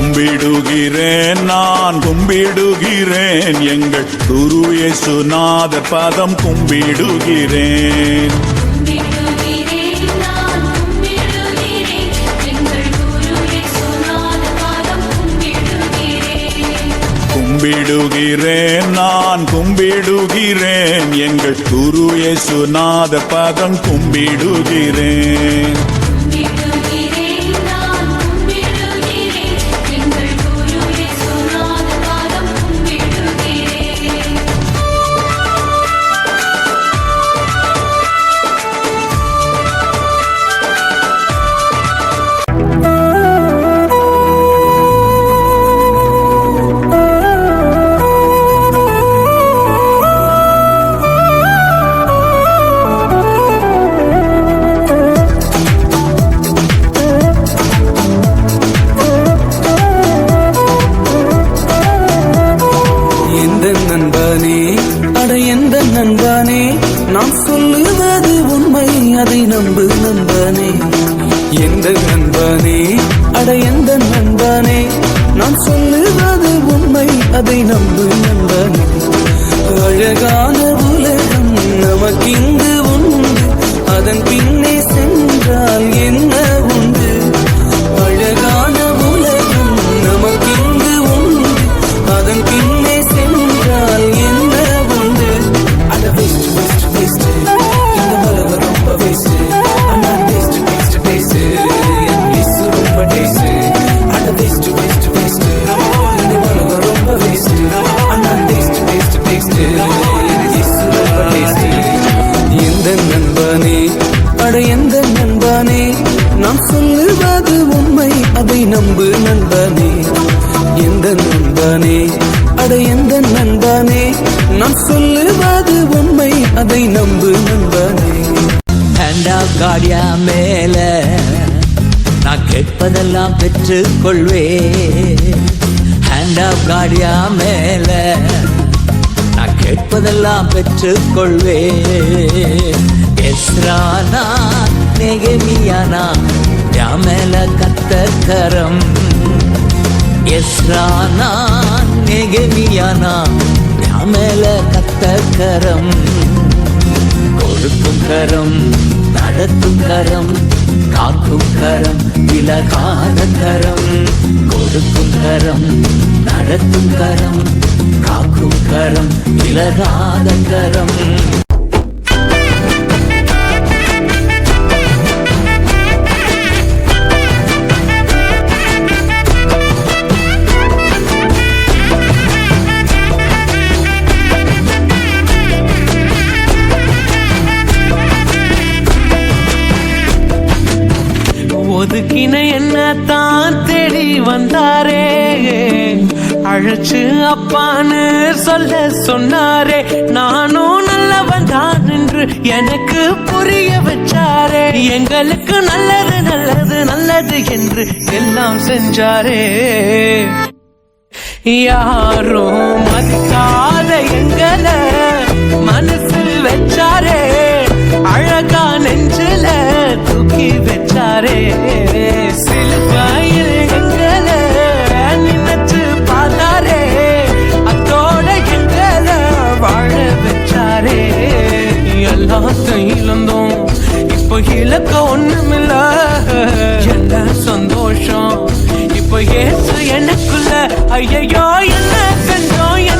கும்பிடுகிறேன் நான் கும்பிடுகிறேன். எங்கள் குரு இயேசுநாதர் பதம் கும்பிடுகிறேன். கும்பிடுகிறேன் நான் கும்பிடுகிறேன். எங்கள் குரு இயேசுநாத பதம் கும்பிடுகிறேன். அட எந்த நண்பனே? நான் சொல்லுவது உண்மை அதை நம்பு நண்பனே. அழகான உலகம் நமக்கு இங்கு உண்டு. அதன் பின் எந்த நண்பனே? நாம் சொல்லுவது உண்மை அதை நம்பு நண்பனே. எந்த நண்பனே? அட எந்த நண்பனே? நான் சொல்லுவது உண்மை அதை நம்பு நண்பனே. காடியா மேல நான் கேட்பதெல்லாம் பெற்றுக் கொள்வே ஆஃப் காடியா மேல நான் கேட்பதெல்லாம் பெற்றுக் கொள்வே எஸ்ரானா நெகமியானா என் கத்தக்கரம் எஸ்ரானா நெகமியானா என் கத்தக்கரம் கொடுக்கும் கரம் நடத்தும் கரம் காக்கும் கரம் விலகாத கரம். கொடுக்கும் கரம் நடத்தும் கரம் காக்கும் கரம் விலகாத கரம். ஒதுக்கின என்ன தான் தேடி வந்தாரே? அழைச்சு அப்பான்னு சொல்ல சொன்னாரே. நானும் நல்லவன் தான் என்று எனக்கு புரிய வச்சாரே. எங்களுக்கு நல்லது நல்லது நல்லது என்று எல்லாம் செஞ்சாரே. யாரும் மதிக்காத எங்களை மனசில் வச்சாரே. இழந்தோம் இப்போ இழக்க ஒண்ணுமில்ல என்ன சந்தோஷம் இப்போ ஏசு எனக்குள்ள ஐயோ என்ன செஞ்சோம் என்ன செஞ்சோம்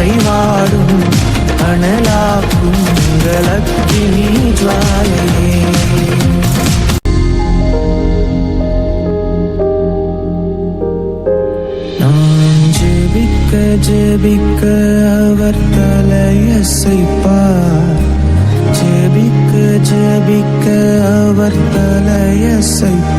அசைவாடும் அனலாக்கும் அக்கினி ஜுவாலையே. நான் ஜெபிக்க ஜெபிக்க அவர் தலையசைப்பார் ஜெபிக்க ஜெபிக்க அவர் தலையசைப்பார்